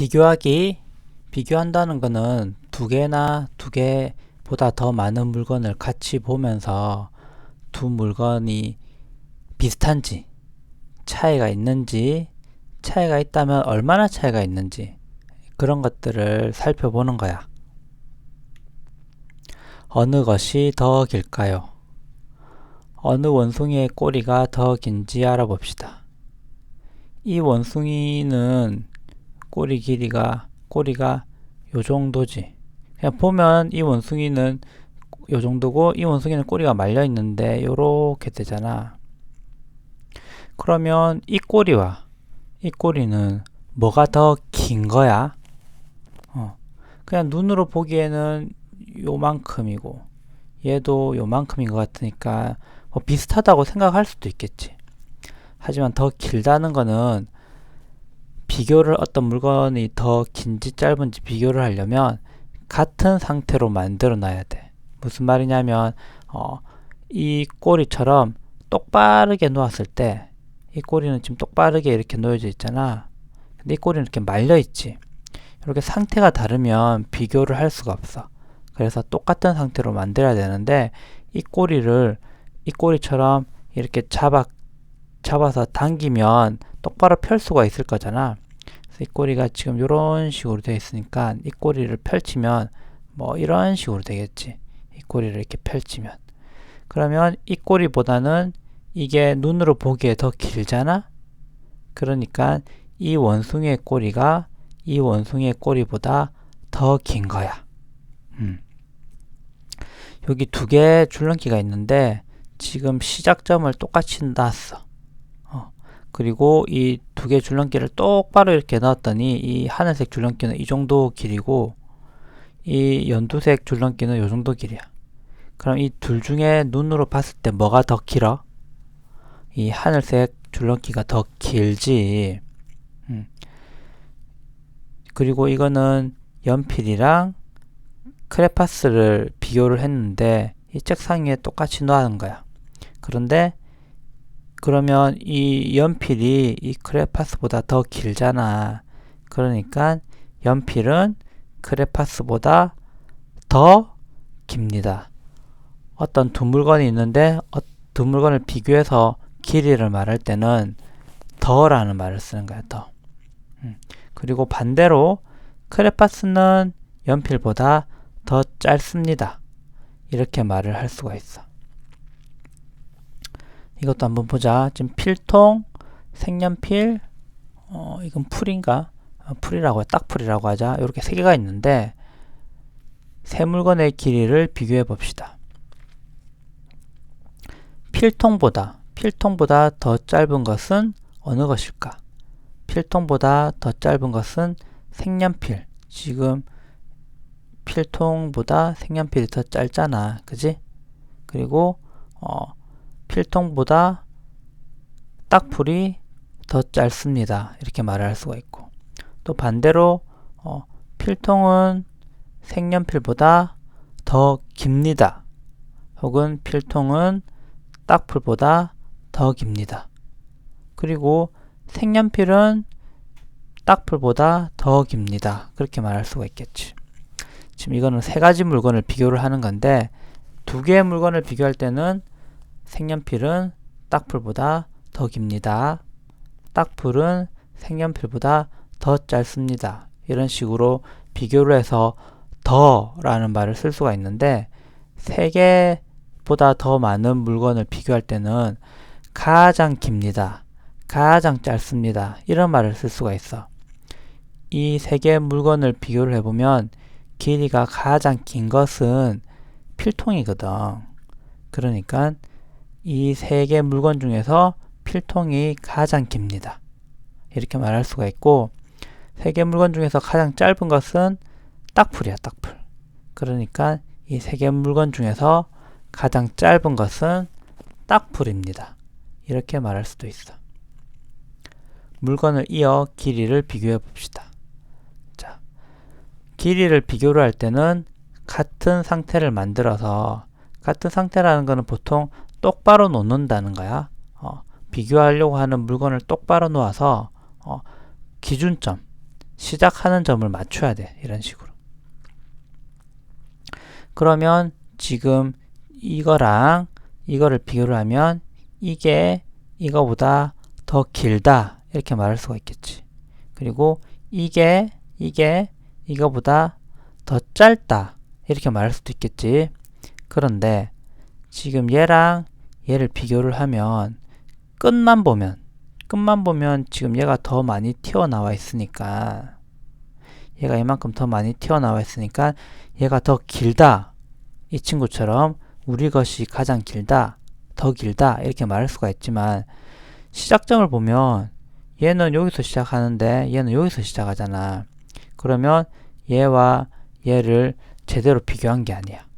비교하기 비교한다는 거는 두 개나 두 개보다 더 많은 물건을 같이 보면서 두 물건이 비슷한지 차이가 있는지 차이가 있다면 얼마나 차이가 있는지 그런 것들을 살펴보는 거야. 어느 것이 더 길까요? 어느 원숭이의 꼬리가 더 긴지 알아봅시다. 이 원숭이는 꼬리 길이가 꼬리가 요 정도지. 그냥 보면 이 원숭이는 요 정도고 이 원숭이는 꼬리가 말려 있는데 요렇게 되잖아. 그러면 이 꼬리와 이 꼬리는 뭐가 더 긴 거야? 어. 그냥 눈으로 보기에는 요만큼이고 얘도 요만큼인 것 같으니까 뭐 비슷하다고 생각할 수도 있겠지. 하지만 더 길다는 거는 비교를 어떤 물건이 더 긴지 짧은지 비교를 하려면 같은 상태로 만들어 놔야 돼. 무슨 말이냐면 어, 이 꼬리처럼 똑바르게 놓았을 때 이 꼬리는 지금 똑바르게 이렇게 놓여져 있잖아. 근데 이 꼬리는 이렇게 말려 있지. 이렇게 상태가 다르면 비교를 할 수가 없어. 그래서 똑같은 상태로 만들어야 되는데 이 꼬리를 이 꼬리처럼 이렇게 잡아 잡아서 당기면 똑바로 펼 수가 있을 거잖아. 이 꼬리가 지금 이런 식으로 되어 있으니까 이 꼬리를 펼치면 뭐 이런 식으로 되겠지. 이 꼬리를 이렇게 펼치면. 그러면 이 꼬리보다는 이게 눈으로 보기에 더 길잖아? 그러니까 이 원숭이의 꼬리가 이 원숭이의 꼬리보다 더 긴 거야. 음. 여기 두 개의 줄넘기가 있는데 지금 시작점을 똑같이 놨어. 어. 그리고 이 두 개의 줄넘기를 똑바로 이렇게 넣었더니 이 하늘색 줄넘기는 이 정도 길이고 이 연두색 줄넘기는 이 정도 길이야. 그럼 이 둘 중에 눈으로 봤을 때 뭐가 더 길어? 이 하늘색 줄넘기가 더 길지. 음. 그리고 이거는 연필이랑 크레파스를 비교를 했는데 이 책상 위에 똑같이 놓는 거야. 그런데 그러면 이 연필이 이 크레파스보다 더 길잖아. 그러니까 연필은 크레파스보다 더 깁니다. 어떤 두 물건이 있는데 어, 두 물건을 비교해서 길이를 말할 때는 더라는 말을 쓰는 거야. 더. 음. 그리고 반대로 크레파스는 연필보다 더 짧습니다. 이렇게 말을 할 수가 있어. 이것도 한번 보자. 지금 필통, 색연필, 어, 이건 풀인가? 어, 풀이라고, 딱 풀이라고 하자. 이렇게 세 개가 있는데, 세 물건의 길이를 비교해 봅시다. 필통보다, 필통보다 더 짧은 것은 어느 것일까? 필통보다 더 짧은 것은 색연필. 지금 필통보다 색연필이 더 짧잖아. 그지? 그리고 어, 필통보다 딱풀이 더 짧습니다. 이렇게 말을 할 수가 있고 또 반대로 어, 필통은 색연필보다 더 깁니다. 혹은 필통은 딱풀보다 더 깁니다. 그리고 색연필은 딱풀보다 더 깁니다. 그렇게 말할 수가 있겠지. 지금 이거는 세 가지 물건을 비교를 하는 건데 두 개의 물건을 비교할 때는 색연필은 딱풀보다 더 깁니다. 딱풀은 색연필보다 더 짧습니다. 이런 식으로 비교를 해서 더 라는 말을 쓸 수가 있는데 세 개보다 더 많은 물건을 비교할 때는 가장 깁니다. 가장 짧습니다. 이런 말을 쓸 수가 있어. 이 세 개의 물건을 비교를 해보면 길이가 가장 긴 것은 필통이거든. 그러니까 이 세 개 물건 중에서 필통이 가장 깁니다. 이렇게 말할 수가 있고 세 개 물건 중에서 가장 짧은 것은 딱풀이야, 딱풀. 그러니까 이 세 개 물건 중에서 가장 짧은 것은 딱풀입니다. 이렇게 말할 수도 있어. 물건을 이어 길이를 비교해 봅시다. 길이를 비교를 할 때는 같은 상태를 만들어서 같은 상태라는 것은 보통 똑바로 놓는다는 거야. 어, 비교하려고 하는 물건을 똑바로 놓아서 어, 기준점, 시작하는 점을 맞춰야 돼. 이런 식으로. 그러면 지금 이거랑 이거를 비교를 하면 이게 이거보다 더 길다. 이렇게 말할 수가 있겠지. 그리고 이게 이게 이거보다 더 짧다. 이렇게 말할 수도 있겠지. 그런데 지금 얘랑 얘를 비교를 하면 끝만 보면 끝만 보면 지금 얘가 더 많이 튀어나와 있으니까 얘가 이만큼 더 많이 튀어나와 있으니까 얘가 더 길다. 이 친구처럼 우리 것이 가장 길다. 더 길다. 이렇게 말할 수가 있지만 시작점을 보면 얘는 여기서 시작하는데 얘는 여기서 시작하잖아. 그러면 얘와 얘를 제대로 비교한 게 아니야.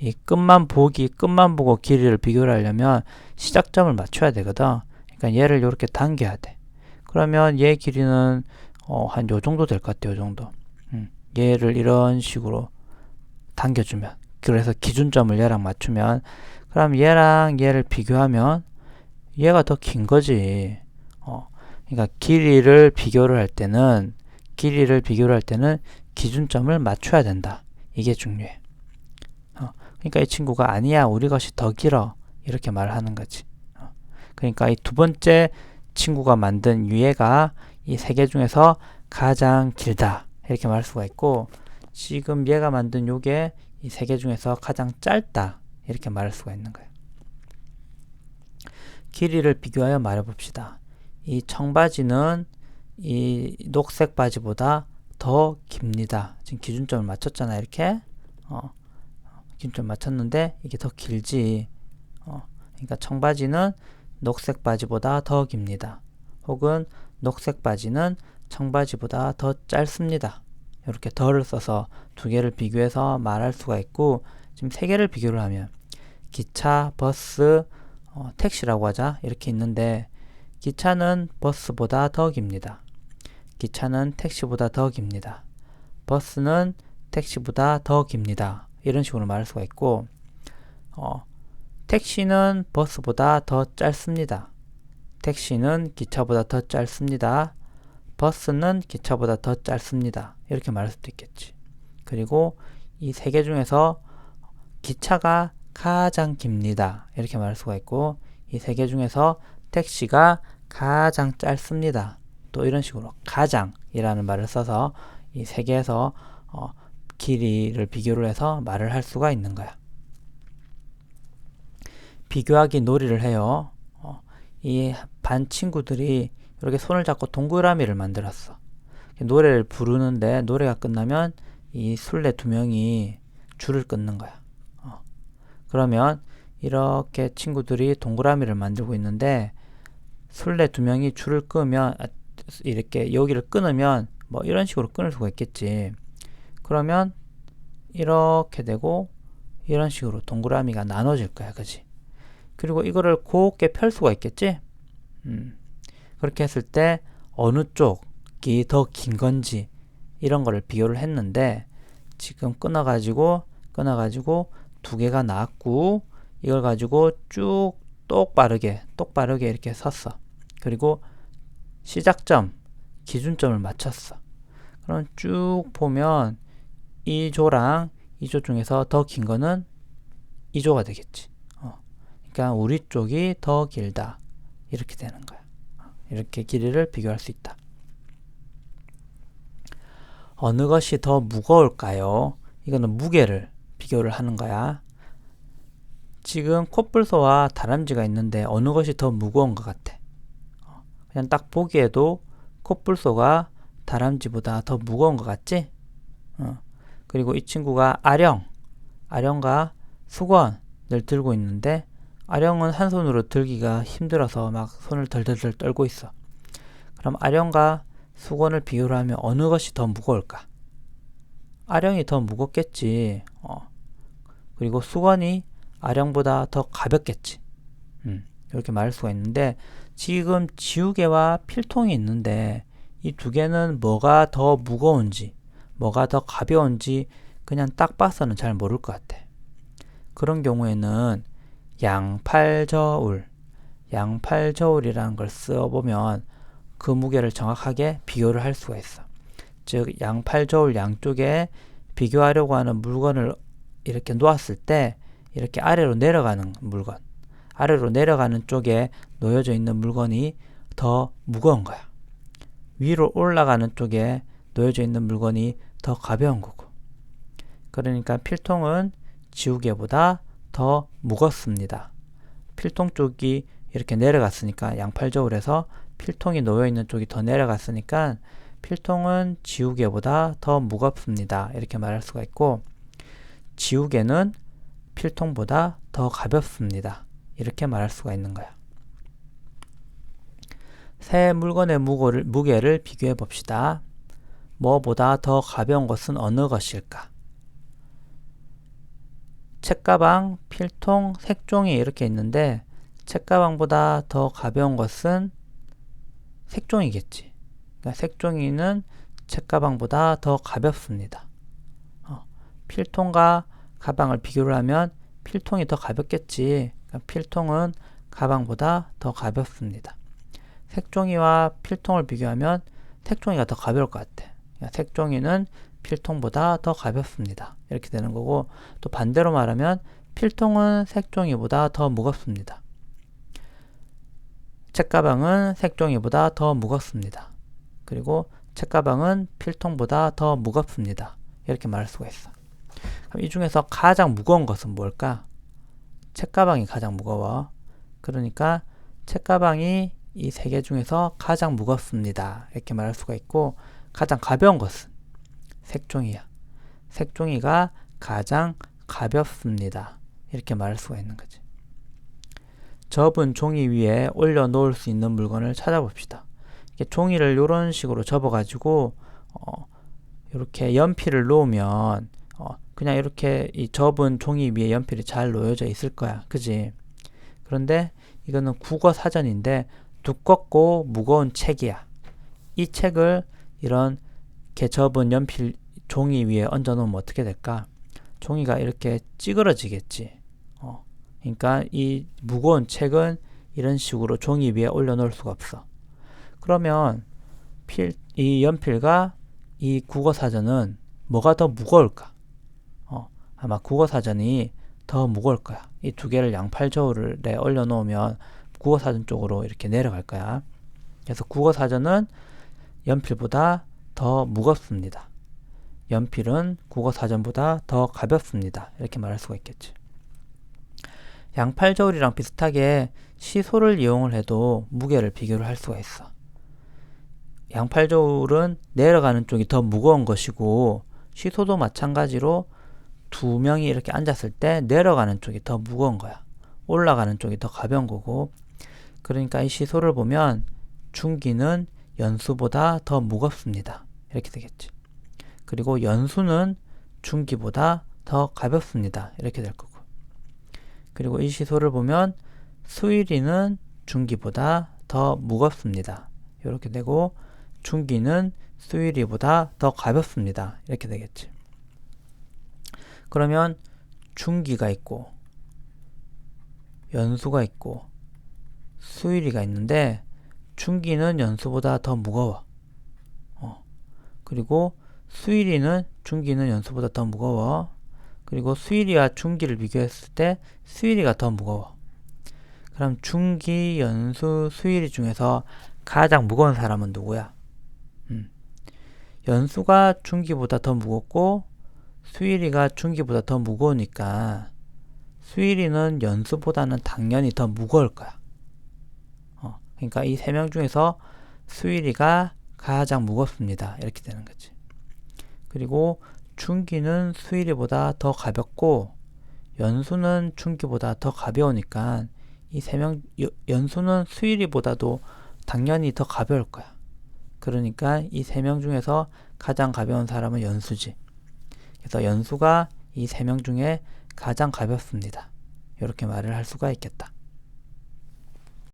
어, 이 끝만 보기, 끝만 보고 길이를 비교를 하려면 시작점을 맞춰야 되거든. 그러니까 얘를 이렇게 당겨야 돼. 그러면 얘 길이는 어, 한 요 정도 될 것 같아, 요 정도. 음, 얘를 이런 식으로 당겨주면. 그래서 기준점을 얘랑 맞추면, 그럼 얘랑 얘를 비교하면 얘가 더 긴 거지. 어, 그러니까 길이를 비교를 할 때는 길이를 비교를 할 때는 기준점을 맞춰야 된다. 이게 중요해. 어, 그러니까 이 친구가 아니야, 우리 것이 더 길어. 이렇게 말하는 거지. 어, 그러니까 이 두 번째 친구가 만든 유해가 이 세 개 중에서 가장 길다. 이렇게 말할 수가 있고, 지금 얘가 만든 요게 이 세 개 중에서 가장 짧다. 이렇게 말할 수가 있는 거예요. 길이를 비교하여 말해 봅시다. 이 청바지는 이 녹색 바지보다 더 깁니다. 지금 기준점을 맞췄잖아, 이렇게. 어, 기준점 맞췄는데 이게 더 길지. 어, 그러니까 청바지는 녹색 바지보다 더 깁니다. 혹은 녹색 바지는 청바지보다 더 짧습니다. 이렇게 더를 써서 두 개를 비교해서 말할 수가 있고 지금 세 개를 비교를 하면 기차, 버스, 어, 택시라고 하자 이렇게 있는데 기차는 버스보다 더 깁니다. 기차는 택시보다 더 깁니다. 버스는 택시보다 더 깁니다. 이런 식으로 말할 수가 있고 어, 택시는 버스보다 더 짧습니다. 택시는 기차보다 더 짧습니다. 버스는 기차보다 더 짧습니다. 이렇게 말할 수도 있겠지. 그리고 이 세 개 중에서 기차가 가장 깁니다. 이렇게 말할 수가 있고 이 세 개 중에서 택시가 가장 짧습니다. 또 이런 식으로 가장이라는 말을 써서 이 세 개에서 어, 길이를 비교를 해서 말을 할 수가 있는 거야. 비교하기 놀이를 해요. 어, 이반 친구들이 이렇게 손을 잡고 동그라미를 만들었어. 노래를 부르는데 노래가 끝나면 이 술래 두 명이 줄을 끊는 거야. 어. 그러면 이렇게 친구들이 동그라미를 만들고 있는데 술래 두 명이 줄을 끄면 아, 이렇게 여기를 끊으면 뭐 이런 식으로 끊을 수가 있겠지. 그러면 이렇게 되고 이런 식으로 동그라미가 나눠질 거야, 그지? 그리고 이거를 곱게 펼 수가 있겠지? 음. 그렇게 했을 때 어느 쪽이 더 긴 건지 이런 거를 비교를 했는데 지금 끊어 가지고 끊어 가지고 두 개가 나왔고 이걸 가지고 쭉 똑바르게 똑바르게 이렇게 섰어. 그리고 시작점 기준점을 맞췄어. 그럼 쭉 보면 이 조랑 이조 중에서 더 긴 거는 이 조가 되겠지. 어. 그러니까 우리 쪽이 더 길다. 이렇게 되는 거야. 이렇게 길이를 비교할 수 있다. 어느 것이 더 무거울까요? 이거는 무게를 비교를 하는 거야. 지금 콧불소와 다람쥐가 있는데 어느 것이 더 무거운 것 같아? 어, 그냥 딱 보기에도 콧불소가 다람쥐보다 더 무거운 것 같지? 어. 그리고 이 친구가 아령, 아령과 수건을 들고 있는데 아령은 한 손으로 들기가 힘들어서 막 손을 덜덜덜 떨고 있어. 그럼 아령과 수건을 비교를 하면 어느 것이 더 무거울까? 아령이 더 무겁겠지. 어. 그리고 수건이 아령보다 더 가볍겠지. 음, 이렇게 말할 수가 있는데 지금 지우개와 필통이 있는데 이 두 개는 뭐가 더 무거운지, 뭐가 더 가벼운지 그냥 딱 봐서는 잘 모를 것 같아. 그런 경우에는 양팔저울, 양팔저울이라는 걸 써보면 그 무게를 정확하게 비교를 할 수가 있어. 즉 양팔 저울 양쪽에 비교하려고 하는 물건을 이렇게 놓았을 때 이렇게 아래로 내려가는 물건, 아래로 내려가는 쪽에 놓여져 있는 물건이 더 무거운 거야. 위로 올라가는 쪽에 놓여져 있는 물건이 더 가벼운 거고. 그러니까 필통은 지우개보다 더 무겁습니다. 필통 쪽이 이렇게 내려갔으니까 양팔 저울에서 필통이 놓여 있는 쪽이 더 내려갔으니까 필통은 지우개보다 더 무겁습니다. 이렇게 말할 수가 있고 지우개는 필통보다 더 가볍습니다. 이렇게 말할 수가 있는 거야. 새 물건의 무거를, 무게를 비교해 봅시다. 뭐보다 더 가벼운 것은 어느 것일까? 책가방, 필통, 색종이 이렇게 있는데 책가방보다 더 가벼운 것은 색종이겠지. 그러니까 색종이는 책가방보다 더 가볍습니다. 어, 필통과 가방을 비교를 하면 필통이 더 가볍겠지. 그러니까 필통은 가방보다 더 가볍습니다. 색종이와 필통을 비교하면 색종이가 더 가벼울 것 같아. 색종이는 필통보다 더 가볍습니다. 이렇게 되는 거고 또 반대로 말하면 필통은 색종이보다 더 무겁습니다. 책가방은 색종이보다 더 무겁습니다. 그리고 책가방은 필통보다 더 무겁습니다. 이렇게 말할 수가 있어. 그럼 이 중에서 가장 무거운 것은 뭘까? 책가방이 가장 무거워. 그러니까 책가방이 이 세 개 중에서 가장 무겁습니다. 이렇게 말할 수가 있고 가장 가벼운 것은 색종이야. 색종이가 가장 가볍습니다. 이렇게 말할 수가 있는 거지. 접은 종이 위에 올려 놓을 수 있는 물건을 찾아봅시다. 종이를 이런 식으로 접어가지고 어, 이렇게 연필을 놓으면 어, 그냥 이렇게 이 접은 종이 위에 연필이 잘 놓여져 있을 거야. 그지? 그런데 이거는 국어 사전인데 두껍고 무거운 책이야. 이 책을 이런 개 접은 연필 종이 위에 얹어 놓으면 어떻게 될까? 종이가 이렇게 찌그러지겠지. 어. 그러니까 이 무거운 책은 이런 식으로 종이 위에 올려 놓을 수가 없어. 그러면 필, 이 연필과 이 국어 사전은 뭐가 더 무거울까? 어, 아마 국어 사전이 더 무거울 거야. 이 두 개를 양팔 저울에 올려 놓으면 국어 사전 쪽으로 이렇게 내려갈 거야. 그래서 국어 사전은 연필보다 더 무겁습니다. 연필은 국어 사전보다 더 가볍습니다. 이렇게 말할 수가 있겠지. 양팔 저울이랑 비슷하게 시소를 이용을 해도 무게를 비교를 할 수가 있어. 양팔 저울은 내려가는 쪽이 더 무거운 것이고 시소도 마찬가지로 두 명이 이렇게 앉았을 때 내려가는 쪽이 더 무거운 거야. 올라가는 쪽이 더 가벼운 거고 그러니까 이 시소를 보면 중기는 연수보다 더 무겁습니다. 이렇게 되겠지. 그리고 연수는 중기보다 더 가볍습니다. 이렇게 될 거고. 그리고 이 시소를 보면 수일이는 중기보다 더 무겁습니다. 이렇게 되고 중기는 수일이보다 더 가볍습니다. 이렇게 되겠지. 그러면 중기가 있고 연수가 있고 수일이가 있는데 중기는 연수보다 더 무거워. 어. 그리고 수일이는 중기는 연수보다 더 무거워. 그리고 수일이와 중기를 비교했을 때 수일이가 더 무거워. 그럼 중기, 연수, 수일이 중에서 가장 무거운 사람은 누구야? 음. 연수가 중기보다 더 무겁고 수일이가 중기보다 더 무거우니까 수일이는 연수보다는 당연히 더 무거울 거야. 어, 그러니까 이 세 명 중에서 수일이가 가장 무겁습니다. 이렇게 되는 거지. 그리고 중기는 수일이보다 더 가볍고 연수는 중기보다 더 가벼우니까 이 세 명 연수는 수일이보다도 당연히 더 가벼울 거야. 그러니까 이 세 명 중에서 가장 가벼운 사람은 연수지. 그래서 연수가 이 세 명 중에 가장 가볍습니다. 이렇게 말을 할 수가 있겠다.